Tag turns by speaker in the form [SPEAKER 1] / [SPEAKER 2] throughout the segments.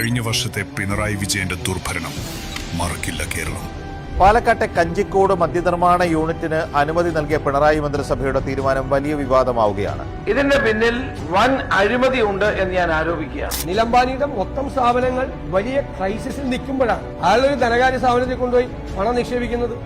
[SPEAKER 1] കഴിഞ്ഞ വർഷത്തെ പിണറായി വിജയന്റെ ദുർഭരണം. മറക്കില്ല കേരളം.
[SPEAKER 2] പാലക്കാട്ടെ കഞ്ചിക്കോട് മദ്യനിർമ്മാണ യൂണിറ്റിന് അനുമതി നൽകിയ പിണറായി മന്ത്രിസഭയുടെ തീരുമാനം വലിയ വിവാദമാവുകയാണ്.
[SPEAKER 3] ഇതിന്റെ പിന്നിൽ വൻ അഴിമതി ഉണ്ട് എന്ന് ഞാൻ ആരോപിക്കുകയാണ്.
[SPEAKER 4] നിലമ്പാനിയുടെ മൊത്തം സ്ഥാപനങ്ങൾ വലിയ ക്രൈസിസിൽ നിൽക്കുമ്പോഴാണ് ആളൊരു ധനകാര്യ സ്ഥാപനത്തിൽ കൊണ്ടുപോയി പണം നിക്ഷേപിക്കുന്നത്.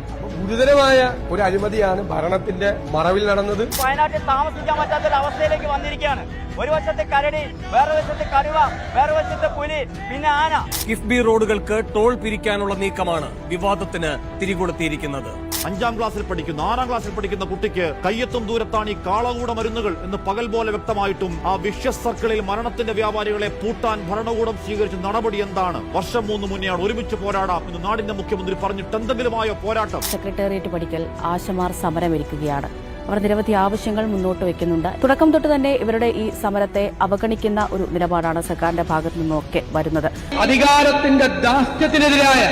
[SPEAKER 4] ഗുരുതരമായ ഒരു അഴിമതിയാണ് ഭരണത്തിന്റെ മറവിൽ നടന്നത്.
[SPEAKER 5] വയനാട്ടിൽ താമസിക്കാൻ പറ്റാത്ത ഒരു അവസ്ഥയിലേക്ക് വന്നിരിക്കുകയാണ്. ഒരു വശത്ത് കരടി വേറെ വശത്ത് കടുവ വേറെ വശത്ത് പുലി പിന്നെ ആന.
[SPEAKER 6] കിഫ്ബി റോഡുകൾക്ക് ടോൾ പിരിക്കാനുള്ള നീക്കമാണ് വിവാദത്തിന് തിരികൊളുത്തിയിരിക്കുന്നത്.
[SPEAKER 7] അഞ്ചാം ക്ലാസ്സിൽ പഠിക്കുന്ന ആറാം ക്ലാസ്സിൽ പഠിക്കുന്ന കുട്ടിക്ക് കയ്യെത്തും ദൂരത്താണ് ഈ കാളകൂട മരുന്നുകൾ എന്ന് പകൽ പോലെ വ്യക്തമായിട്ടും ആ വിഷ്യ സർക്കിളിൽ മരണത്തിന്റെ വ്യാപാരികളെ പൂട്ടാൻ ഭരണകൂടം സ്വീകരിച്ച നടപടി എന്താണ്? വർഷം മൂന്ന് മുന്നെയാണ് ഒരുമിച്ച് പോരാടാം എന്ന് നാടിന്റെ മുഖ്യമന്ത്രി പറഞ്ഞിട്ട് എന്തെങ്കിലുമായോ പോരാട്ടം?
[SPEAKER 8] സെക്രട്ടേറിയറ്റ് പഠിക്കൽ ആശമാർ സമരമിരിക്കുകയാണ് അവർ നിരവധി ആവശ്യങ്ങൾ മുന്നോട്ട് വയ്ക്കുന്നുണ്ട്. തുടക്കം തൊട്ട് തന്നെ ഇവരുടെ ഈ സമരത്തെ അവഗണിക്കുന്ന ഒരു നിലപാടാണ് സർക്കാരിന്റെ ഭാഗത്തു നിന്നൊക്കെ വരുന്നത്.
[SPEAKER 4] അധികാരത്തിന്റെ ദാസ്യത്തിനെതിരായ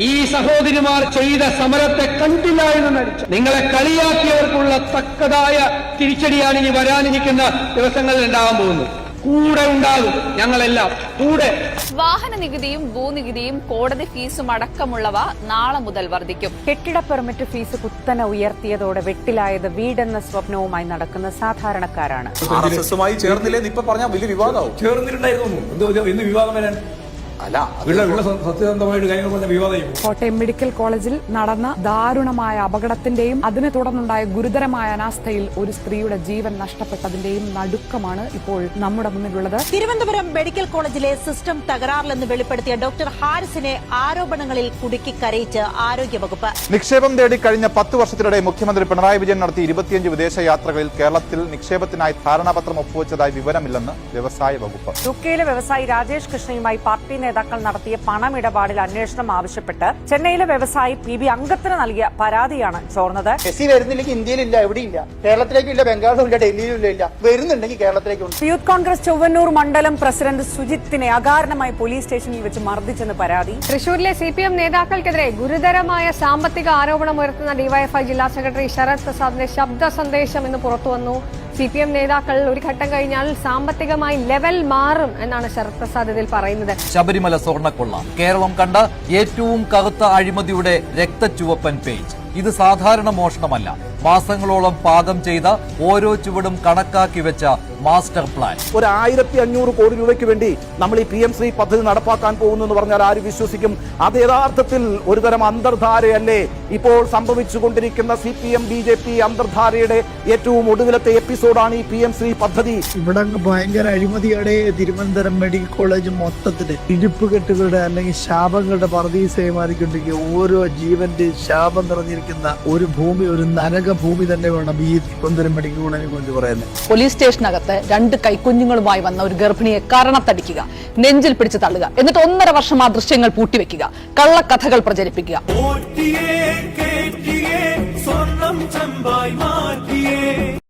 [SPEAKER 4] ഈ സഹോദരിമാർ ചെയ്ത സമരത്തെ കണ്ടില്ല എന്ന് നടിച്ചു. നിങ്ങളെ കളിയാക്കിയവർക്കുള്ള തക്കതായ തിരിച്ചടിയാണ് ഇനി വരാനിരിക്കുന്ന ദിവസങ്ങളിൽ ഉണ്ടാകാൻ പോകുന്നത്. കൂടെ ഉണ്ടാകും ഞങ്ങളെല്ലാം. കൂടെ.
[SPEAKER 9] വാഹന നികുതിയും ഭൂനികുതിയും കോടതി ഫീസും അടക്കമുള്ളവ നാളെ മുതൽ വർദ്ധിക്കും.
[SPEAKER 8] കെട്ടിട പെർമിറ്റ് ഫീസ് കുത്തനെ ഉയർത്തിയതോടെ വെട്ടിലായത് വീടെന്ന സ്വപ്നവുമായി നടക്കുന്ന സാധാരണക്കാരാണ്.
[SPEAKER 2] ആർ എസ് എസുമായി ചേർന്നില്ലെന്ന് ഇപ്പൊ പറഞ്ഞാൽ വലിയ വിവാദമാവും.
[SPEAKER 10] ചേർന്നിട്ടുണ്ടായിരുന്നു. എന്തോ ഇന്ന് വിവാദം വരാൻ?
[SPEAKER 2] അല്ല
[SPEAKER 10] സത്യസന്ധമായിട്ട് കാര്യങ്ങൾ പറഞ്ഞ വിവാദം
[SPEAKER 11] കോട്ടയം മെഡിക്കൽ കോളേജിൽ നടന്ന ദാരുണമായ അപകടത്തിന്റെയും അതിനെ തുടർന്നുണ്ടായ ഗുരുതരമായ അനാസ്ഥയിൽ ഒരു സ്ത്രീയുടെ ജീവൻ നഷ്ടപ്പെട്ടതിന്റെയും നടുക്കമാണ് ഇപ്പോൾ നമ്മുടെ മുന്നിലുള്ളത്.
[SPEAKER 9] തിരുവനന്തപുരം മെഡിക്കൽ കോളേജിലെ സിസ്റ്റം തകരാറിലെന്ന് വെളിപ്പെടുത്തിയ ഡോക്ടർ ഹാരിസിനെ ആരോപണങ്ങളിൽ കുടുക്കി കരയിച്ച് ആരോഗ്യവകുപ്പ്.
[SPEAKER 2] നിക്ഷേപം തേടി കഴിഞ്ഞ പത്ത് വർഷത്തിനിടെ മുഖ്യമന്ത്രി പിണറായി വിജയൻ നടത്തിയ ഇരുപത്തിയഞ്ച് വിദേശ യാത്രകളിൽ കേരളത്തിൽ നിക്ഷേപത്തിനായി ധാരണാപത്രം ഒപ്പുവെച്ചതായി വിവരമില്ലെന്ന് വ്യവസായ വകുപ്പ്.
[SPEAKER 8] യു കെയിലെ വ്യവസായി രാജേഷ് കൃഷ്ണയുമായി പാർട്ടി നേതാക്കൾ നടത്തിയ പണമിടപാടിൽ അന്വേഷണം ആവശ്യപ്പെട്ട് ചെന്നൈയിലെ വ്യവസായി പി ബി അംഗത്തിന് നൽകിയ പരാതിയാണ് ചോർന്നത്.
[SPEAKER 5] മെസ്സി വരുന്നില്ലെങ്കിൽ ഇന്ത്യയിലില്ല എവിടെയില്ല. കേരളത്തിലേക്കും ഇല്ല ബംഗാളിലും ഇല്ല ഡൽഹിയിലും ഇല്ല ഇല്ല വരുന്നുണ്ടെങ്കിൽ കേരളത്തിലേക്കുണ്ട്
[SPEAKER 8] യൂത്ത് കോൺഗ്രസ് ചൊവ്വന്നൂർ മണ്ഡലം പ്രസിഡന്റ് സുജിത്തിനെ അകാരണമായി പോലീസ് സ്റ്റേഷനിൽ വെച്ച് മർദ്ദിച്ചെന്ന് പരാതി.
[SPEAKER 11] തൃശൂരിലെ സി പി എം നേതാക്കൾക്കെതിരെ ഗുരുതരമായ സാമ്പത്തിക ആരോപണം ഉയർത്തുന്ന ഡിവൈഎഫ്ഐ ജില്ലാ സെക്രട്ടറി ശരത് പ്രസാദിന്റെ ശബ്ദ സന്ദേശം ഇന്ന് പുറത്തുവന്നു. സി പി എം നേതാക്കൾ ഒരു ഘട്ടം കഴിഞ്ഞാൽ സാമ്പത്തികമായി ലെവൽ മാറും എന്നാണ് ശരത് പ്രസാദ് ഇതിൽ പറയുന്നത്.
[SPEAKER 6] ശബരിമല സ്വർണക്കൊള്ള. കേരളം കണ്ട ഏറ്റവും കറുത്ത അഴിമതിയുടെ രക്തച്ചുവപ്പൻ പേജ്. ഇത് സാധാരണ മോഷണമല്ല. മാസങ്ങളോളം പാദം ചെയ്ത ഓരോ ചുവടും കണക്കാക്കി വെച്ച മാസ്റ്റർ പ്ലാൻ.
[SPEAKER 4] ഒരു ആയിരത്തി അഞ്ഞൂറ് കോടി രൂപയ്ക്ക് വേണ്ടി നമ്മൾ ഈ പി എം ശ്രീ പദ്ധതി നടപ്പാക്കാൻ പോകുന്നു എന്ന് പറഞ്ഞാൽ ആര് വിശ്വസിക്കും? അത് യഥാർത്ഥത്തിൽ ഒരുതരം അന്തർധാരയല്ലേ? ഇപ്പോൾ സംഭവിച്ചുകൊണ്ടിരിക്കുന്ന C P M B J P അന്തർധാരയുടെ ഏറ്റവും ഒടുവിലത്തെ എപ്പിസോഡാണ് ഈ പി എം ശ്രീ പദ്ധതി.
[SPEAKER 5] ഇവിടെ ഭയങ്കര അഴിമതിയുടെ തിരുവനന്തപുരം മെഡിക്കൽ കോളേജ് മൊത്തത്തിൽ ഇരിപ്പ് കെട്ടുകളുടെ അല്ലെങ്കിൽ ശാപങ്ങളുടെ പറദീസയെ മാറിക്കൊണ്ടിരിക്കുക ഓരോ ജീവന്റെ ശാപം നിറഞ്ഞിരിക്കുന്ന ഒരു ഭൂമി ഒരു നരക ഭൂമി തന്നെ വേണം. ഈ തിരുവനന്തപുരം മെഡിക്കൽ കോളേജിനെ കുറിച്ച് പറയുന്നത്
[SPEAKER 9] പോലീസ് സ്റ്റേഷനകത്ത് രണ്ട് കൈക്കുഞ്ഞുങ്ങളുമായി വന്ന ഒരു ഗർഭിണിയെ കാരണത്തടിക്കുക നെഞ്ചിൽ പിടിച്ച് തള്ളുക എന്നിട്ട് ഒന്നര വർഷം ആ ദൃശ്യങ്ങൾ പൂട്ടിവെക്കുക കള്ളക്കഥകൾ പ്രചരിപ്പിക്കുക.
[SPEAKER 10] സ്വർണം ചമ്പായി മാറ്റി.